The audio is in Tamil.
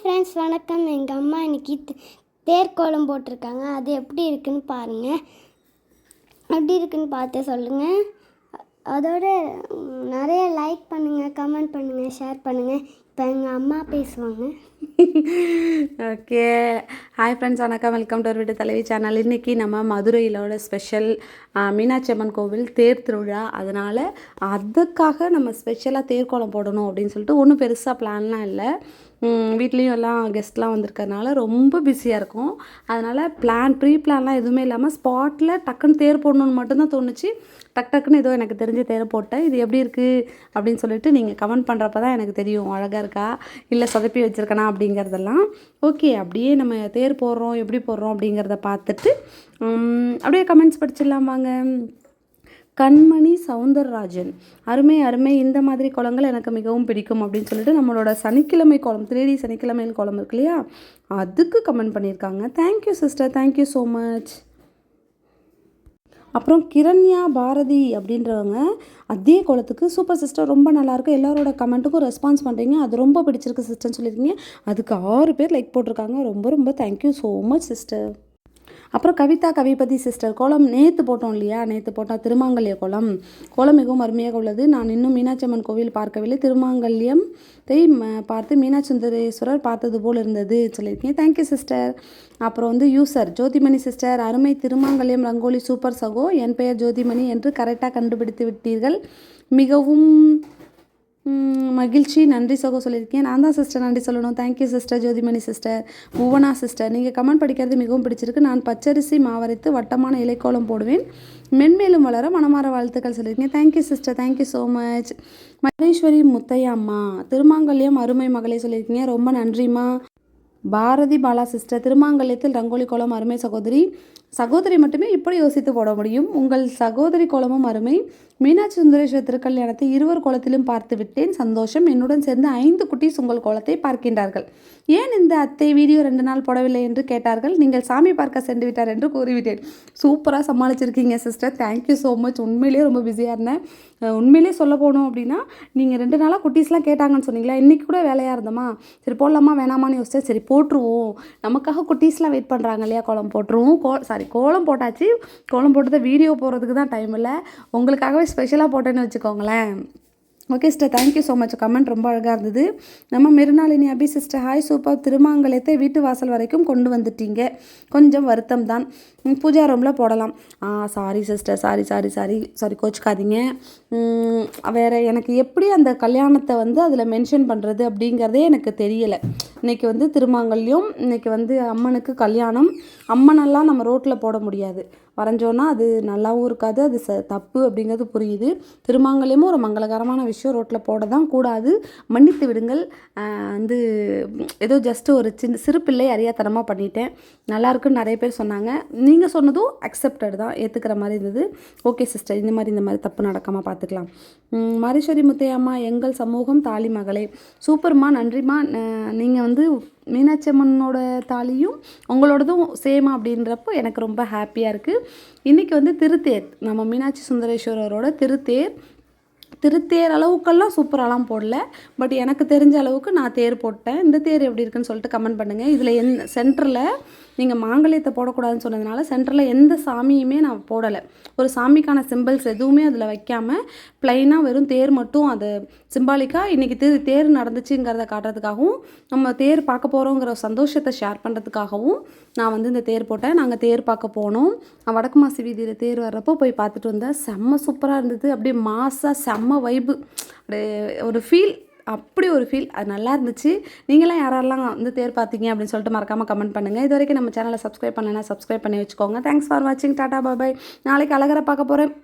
ஃப்ரெண்ட்ஸ் வணக்கம். எங்கள் அம்மா இன்னைக்கு தேர்கோலம் போட்டிருக்காங்க. அது எப்படி இருக்குன்னு பாருங்கள் எப்படி இருக்குன்னு பார்த்து சொல்லுங்கள் அதோட நிறைய லைக் பண்ணுங்கள் கமெண்ட் பண்ணுங்கள் ஷேர் பண்ணுங்கள் இப்போ எங்கள் அம்மா பேசுவாங்க. ஓகே. ஹாய் ஃப்ரெண்ட்ஸ் வணக்கம். வெல்கம் டு ஒரு வீட்டு தலைவி சேனல் இன்றைக்கி நம்ம மதுரையிலோட ஸ்பெஷல் மீனாட்சி அம்மன் கோவில் தேர் திருவிழா. அதனால் அதுக்காக நம்ம ஸ்பெஷலாக தேர்கோலம் போடணும் அப்படின்னு சொல்லிட்டு ஒன்றும் பெருசாக பிளான்லாம் இல்லை. வீட்லேயும் எல்லாம் கெஸ்ட்லாம் வந்திருக்கறனால ரொம்ப பிஸியாக இருக்கும். அதனால் பிளான் ப்ரீ பிளான்லாம் எதுவுமே இல்லாமல் ஸ்பாட்டில் டக்குன்னு தேர் போடணுன்னு மட்டும்தான் தோணுச்சு. டக் டக்குன்னு ஏதோ எனக்கு தெரிஞ்ச தேர் போட்டேன். இது எப்படி இருக்குது அப்படின்னு சொல்லிட்டு நீங்கள் கமெண்ட் பண்ணுறப்ப தான் எனக்கு தெரியும். அழகாக இருக்கா? இல்லை சொதப்பி வச்சுருக்கனா அப்படிங்கிறதெல்லாம் ஓகே அப்படியே நம்ம தேர் போடுறோம் எப்படி போடுறோம் அப்படிங்கிறத பார்த்துட்டு அப்படியே கமெண்ட்ஸ் படிச்சிடலாம் வாங்க. கண்மணி சவுந்தரராஜன் அருமை அருமை இந்த மாதிரி குளங்கள் எனக்கு மிகவும் பிடிக்கும் அப்படின்னு சொல்லிட்டு நம்மளோட சனிக்கிழமை குளம் த்ரீ டி சனிக்கிழமையில் குளம் இருக்கு இல்லையா? அதுக்கு கமெண்ட் பண்ணியிருக்காங்க. Thank you sister thank you so much அப்புறம் கிரண்யா பாரதி அப்படின்றவங்க அதே குளத்துக்கு சூப்பர் சிஸ்டர் ரொம்ப நல்லாயிருக்கு எல்லாரோட கமெண்ட்டுக்கும் ரெஸ்பான்ஸ் பண்ணுறீங்க அது ரொம்ப பிடிச்சிருக்கு சிஸ்டர்னு சொல்லியிருக்கீங்க. அதுக்கு ஆறு பேர் லைக் போட்டிருக்காங்க. ரொம்ப ரொம்ப தேங்க்யூ ஸோ மச் சிஸ்டர் அப்புறம் கவிதா கவிபதி சிஸ்டர் கோலம் நேற்று போட்டோம் இல்லையா? நேற்று போட்டால் திருமாங்கல்ய கோலம். கோலம் மிகவும் அருமையாக உள்ளது. நான் இன்னும் மீனாட்சி அம்மன் கோவில் பார்க்கவில்லை. திருமாங்கல்யம் தை பார்த்து மீனாட்சுந்தரேஸ்வரர் பார்த்தது போல் இருந்தது சொல்லியிருக்கீங்க. தேங்க்யூ சிஸ்டர் அப்புறம் வந்து யூசர் ஜோதிமணி சிஸ்டர் அருமை திருமாங்கல்யம் ரங்கோலி சூப்பர் சகோ என் பெயர் ஜோதிமணி என்று கரெக்டாக கண்டுபிடித்து விட்டீர்கள். மிகவும் மகிழ்ச்சி. நன்றி சகோ சொல்லியிருக்கேன் நான் தான் சிஸ்டர் நன்றி சொல்லணும். Thank you sister Jothimani sister Bhuvana sister நீங்கள் கமெண்ட் படிக்கிறது மிகவும் பிடிச்சிருக்கு. நான் பச்சரிசி மாவரைத்து வட்டமான இலைக்கோலம் போடுவேன். மென்மேலும் வளர மனமார வாழ்த்துக்கள் சொல்லியிருக்கேன் thank you sister thank you so much Maheswari Muthaiyamma திருமாங்கல்யம் அருமை மகளே சொல்லியிருக்கீங்க. ரொம்ப நன்றிம்மா. பாரதி பாலா சிஸ்டர் திருமாங்கல்யத்தில் ரங்கோலி கோலம் அருமை சகோதரி. சகோதரி மட்டுமே இப்படி யோசித்து போட முடியும். உங்கள் சகோதரி கோலமும் அருமை. மீனாட்சி சுந்தரேஸ்வர் திருக்கல்யாணத்தை இருவர் கோலத்திலும் பார்த்து விட்டேன். சந்தோஷம். என்னுடன் சேர்ந்து ஐந்து குட்டீஸ் உங்கள் கோலத்தை பார்க்கின்றார்கள். ஏன் இந்த அத்தை வீடியோ ரெண்டு நாள் போடவில்லை என்று கேட்டார்கள்? நீங்கள் சாமி பார்க்க சென்று விட்டார் என்று கூறிவிட்டேன். சூப்பராக சமாளிச்சிருக்கீங்க sister. Thank you so much உண்மையிலேயே ரொம்ப பிஸியாக இருந்தேன். உண்மையிலே உண்மையிலேயே சொல்ல போனோம் அப்படின்னா நீங்கள் ரெண்டு நாளாக குட்டீஸ்லாம் கேட்டாங்கன்னு சொன்னீங்களா? இன்றைக்கி கூட வேலையாக இருந்தோமா? சரி போடலாமா வேணாமான்னு யோசிச்சேன். சரி போட்டுருவோம். நமக்காக குட்டீஸ்லாம் வெயிட் பண்ணுறாங்க இல்லையா? கோலம் போட்டுருவோம். கோ சாரி கோலம் போட்டாச்சு. கோலம் போட்டதை வீடியோ போடுறதுக்கு தான் டைம் இல்லை. உங்களுக்காகவே ஸ்பெஷலாக போட்டேன்னு வச்சுக்கோங்களேன். Okay sister thank you so much comment ரொம்ப அழகாக இருந்தது. நம்ம Mirunalini Abhi sister hi super திருமாங்கலத்தை வீட்டு வாசல் வரைக்கும் கொண்டு வந்துட்டீங்க. கொஞ்சம் வருத்தம் தான். பூஜா ரூமில் போடலாம். ஆ sorry sister sorry sorry sorry sorry கோச்சிக்காதீங்க. வேறு எனக்கு எப்படி அந்த கல்யாணத்தை வந்து அதில் மென்ஷன் பண்ணுறது அப்படிங்கிறதே எனக்கு தெரியலை. இன்னைக்கு வந்து திருமாங்கல்யம் இன்றைக்கி வந்து அம்மனுக்கு கல்யாணம். அம்மனெல்லாம் நம்ம ரோட்டில் போட முடியாது. வரைஞ்சோன்னா அது நல்லாவும் இருக்காது அது ச தப்பு அப்படிங்கிறது புரியுது. திருமாங்கல்யமும் ஒரு மங்களகரமான விஷயம் ரோட்டில் போட தான் கூடாது. மன்னித்து விடுங்கள். வந்து ஏதோ ஜஸ்ட் ஒரு சின்ன சிறு பிள்ளை அறியாத்தனமாக பண்ணிட்டேன் நல்லாயிருக்குன்னு நிறைய பேர் சொன்னாங்க. நீங்கள் சொன்னதும் அக்செப்டட் தான். ஏற்றுக்கிற மாதிரி இருந்தது. ஓகே சிஸ்டர் இந்த மாதிரி இந்த மாதிரி தப்பு நடக்காமல் பார்த்துக்கலாம் மரீஸ்வரி மாரீஸ்வரி முத்தையம்மா எங்கள் சமூகம் தாலி மகளே. சூப்பர்மா நன்றிம்மா நீங்கள் வந்து மீனாட்சி அம்மனோட தாலியும் உங்களோடதும் சேம் அப்படின்றப்போ எனக்கு ரொம்ப ஹாப்பியாக இருக்குது இன்றைக்கி வந்து திருத்தேர் நம்ம மீனாட்சி சுந்தரேஸ்வரரோட திருத்தேர். திருத்தேர் அளவுக்கெல்லாம் சூப்பராலாம் போடல. பட் எனக்கு தெரிஞ்ச அளவுக்கு நான் தேர் போட்டேன். இந்த தேர் எப்படி இருக்குன்னு சொல்லிட்டு கமெண்ட் பண்ணுங்கள் இதில் எந் சென்டரில் நீங்கள் மாங்கல்யத்தை போடக்கூடாதுன்னு சொன்னதுனால சென்டரில் எந்த சாமியுமே நான் போடலை. ஒரு சாமிக்கான சிம்பிள்ஸ் எதுவுமே அதில் வைக்காமல் ப்ளைனாக வெறும் தேர் மட்டும் அது சிம்பாலிக்காக இன்றைக்கி தேர் தேர் நடந்துச்சுங்கிறத காட்டுறதுக்காகவும் நம்ம தேர் பார்க்க போகிறோங்கிற சந்தோஷத்தை ஷேர் பண்ணுறதுக்காகவும் நான் வந்து இந்த தேர் போட்டேன். நாங்கள் தேர் பார்க்க போனோம். வடக்கு மாசி வீதியில் தேர் வர்றப்போ போய் பார்த்துட்டு வந்தேன். செம்ம சூப்பராக இருந்தது. அப்படியே மாசாக செம்ம வைப்பு அப்படியே ஒரு ஃபீல் அப்படி ஒரு ஃபீல் அது நல்லா இருந்துச்சு. நீங்களாம் யாரெல்லாம் வந்து தேர் பார்த்தீங்க அப்படின்னு சொல்லிட்டு மறக்காமல் கமெண்ட் பண்ணுங்கள் இது வரைக்கும் நம்ம சேனலை சப்ஸ்கிரைப் பண்ணலைன்னா சப்ஸ்கிரைப் பண்ணி வச்சுக்கோங்க. தேங்க்ஸ் ஃபார் வாட்சிங் டாடா பாய் நாளைக்கு அழகரை பார்க்க போகிறேன்